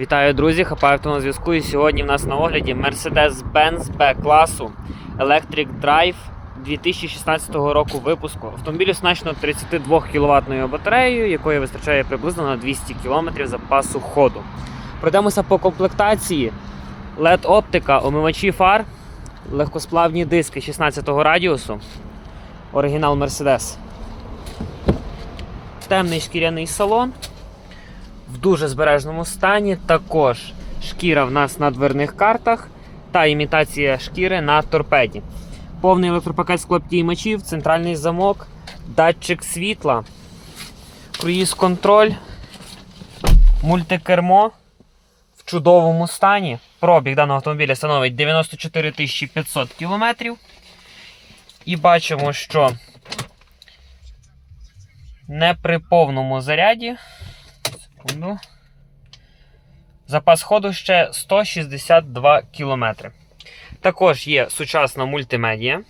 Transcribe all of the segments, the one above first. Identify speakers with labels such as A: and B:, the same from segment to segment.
A: Вітаю, друзі! Хапаю на зв'язку. І сьогодні в нас на огляді Mercedes-Benz B-класу Electric Drive 2016 року випуску. Автомобіль оснащено 32 кВт батареєю, якої вистачає приблизно на 200 км запасу ходу. Пройдемося по комплектації. LED оптика, омивачі фар, легкосплавні диски 16 радіусу. Оригінал Mercedes. Темний шкіряний салон в дуже збережному стані. Також шкіра в нас на дверних картах та імітація шкіри на торпеді. Повний електропакет склоптіймачів, центральний замок, датчик світла, круїз-контроль, мультикермо в чудовому стані. Пробіг даного автомобіля становить 94 500 км. І бачимо, що не при повному заряді Секунду. Запас ходу ще 162 км. Також є сучасна мультимедія,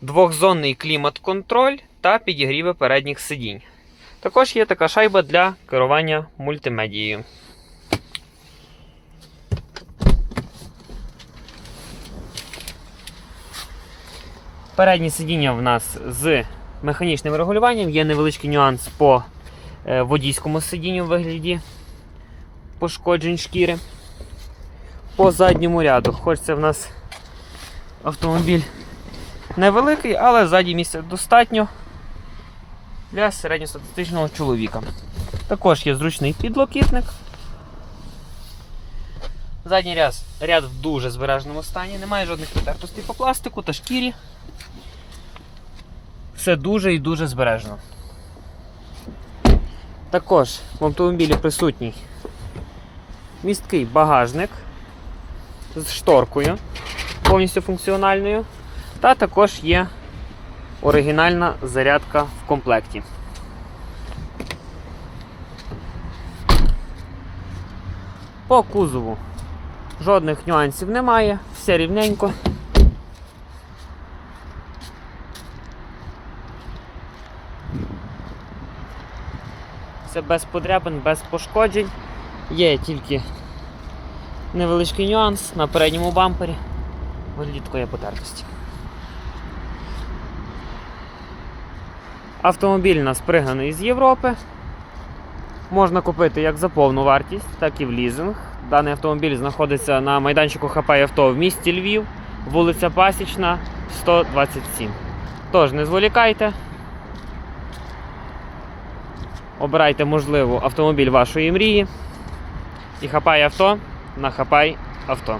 A: двохзонний клімат-контроль та підігріви передніх сидінь. Також є така шайба для керування мультимедією. Переднє сидіння в нас з механічним регулюванням, є невеличкий нюанс по водійському сидінню в вигляді пошкоджень шкіри. По задньому ряду, хоч це в нас автомобіль невеликий, але ззаді місця достатньо для середньостатистичного чоловіка. Також є зручний підлокітник. Задній ряд, ряд в дуже збереженому стані, немає жодних потертостей по пластику та шкірі. Все дуже і дуже збережено. Також в автомобілі присутній місткий багажник з шторкою, повністю функціональною. Та також є оригінальна зарядка в комплекті. По кузову жодних нюансів немає, все рівненько. Все без подряпин, без пошкоджень. Є тільки невеличкий нюанс на передньому бампері. Вигляді такої потертості. Автомобіль у нас пригнаний з Європи. Можна купити як за повну вартість, так і в лізинг. Даний автомобіль знаходиться на майданчику ХП авто в місті Львів, вулиця Пасічна, 127. Тож, не зволікайте. Обирайте, можливо, автомобіль вашої мрії. І хапай авто на хапай авто.